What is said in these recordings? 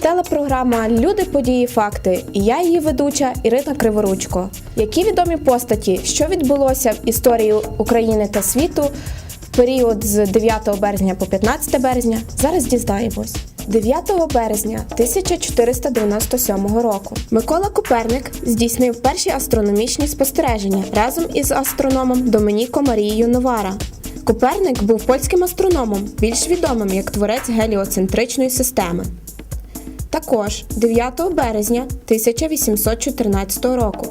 телепрограма Люди, події, факти. І я її ведуча Ірина Криворучко. Які відомі постаті, що відбулося в історії України та світу в період з 9 березня по 15 березня, зараз дізнаємось. 9 березня 1497 року Микола Коперник здійснив перші астрономічні спостереження разом із астрономом Домініко Марією Новара. Коперник був польським астрономом, більш відомим як творець геліоцентричної системи. Також 9 березня 1814 року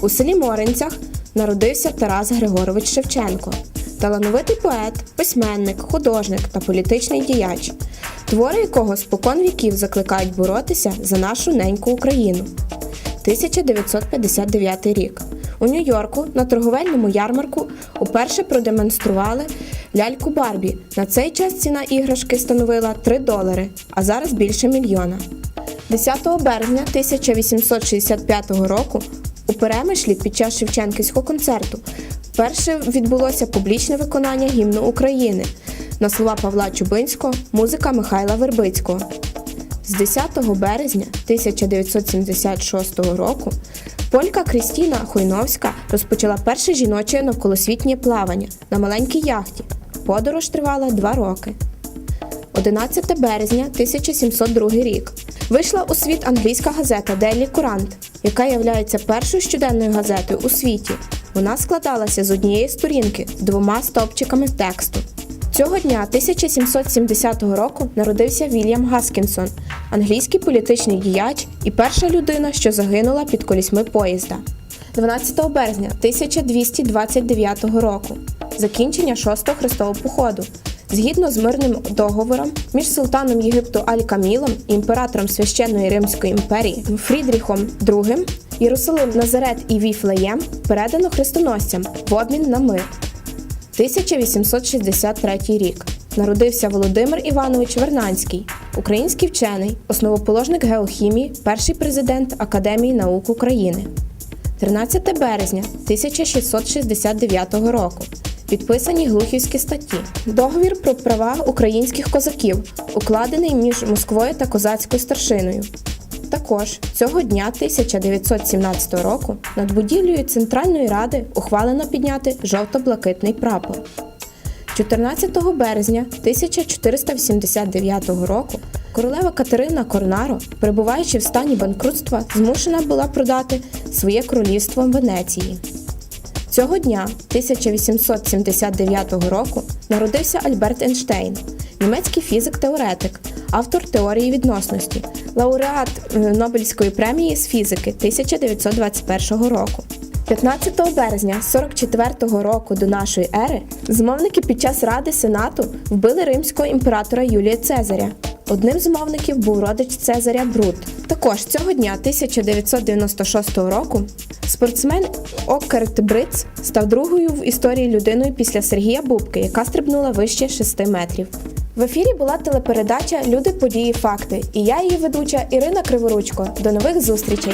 у селі Моринцях народився Тарас Григорович Шевченко, талановитий поет, письменник, художник та політичний діяч, твори якого спокон віків закликають боротися за нашу неньку Україну. 1959 рік. У Нью-Йорку на торговельному ярмарку уперше продемонстрували ляльку Барбі. На цей час ціна іграшки становила 3 долари, а зараз більше мільйона. 10 березня 1865 року у Перемишлі під час Шевченківського концерту вперше відбулося публічне виконання гімну України на слова Павла Чубинського, музика Михайла Вербицького. З 10 березня 1976 року полька Крістіна Хойновська розпочала перше жіноче навколосвітнє плавання на маленькій яхті. Подорож тривала два роки. 11 березня 1702 рік вийшла у світ англійська газета Daily Courant, яка є першою щоденною газетою у світі. Вона складалася з однієї сторінки двома стовпчиками тексту. Цього дня 1770 року народився Вільям Гаскінсон, англійський політичний діяч і перша людина, що загинула під колісьми поїзда. 12 березня 1229 року закінчення шостого хрестового походу. Згідно з мирним договором між султаном Єгипту Аль-Камілом і імператором священної Римської імперії Фрідріхом II Єрусалим, Назарет і Віфлеєм передано хрестоносцям в обмін на мир. 1863 рік. Народився Володимир Іванович Вернанський, український вчений, основоположник геохімії, перший президент Академії наук України. 13 березня 1669 року. Підписані глухівські статті. Договір про права українських козаків, укладений між Москвою та козацькою старшиною. Також цього дня 1917 року над будівлею Центральної ради ухвалено підняти жовто-блакитний прапор. 14 березня 1489 року королева Катерина Корнаро, перебуваючи в стані банкрутства, змушена була продати своє королівство Венеції. Цього дня 1879 року народився Альберт Ейнштейн, німецький фізик-теоретик, автор теорії відносності, лауреат е, Нобелівської премії з фізики 1921 року. 15 березня 44-го року до нашої ери змовники під час Ради Сенату вбили римського імператора Юлія Цезаря. Одним з мовників був родич Цезаря Брут. Також цього дня 1996 року спортсмен Окерт Бриц став другою в історії людиною після Сергія Бубки, яка стрибнула вище 6 метрів. В ефірі була телепередача Люди, події, факти. І я її ведуча Ірина Криворучко. До нових зустрічей!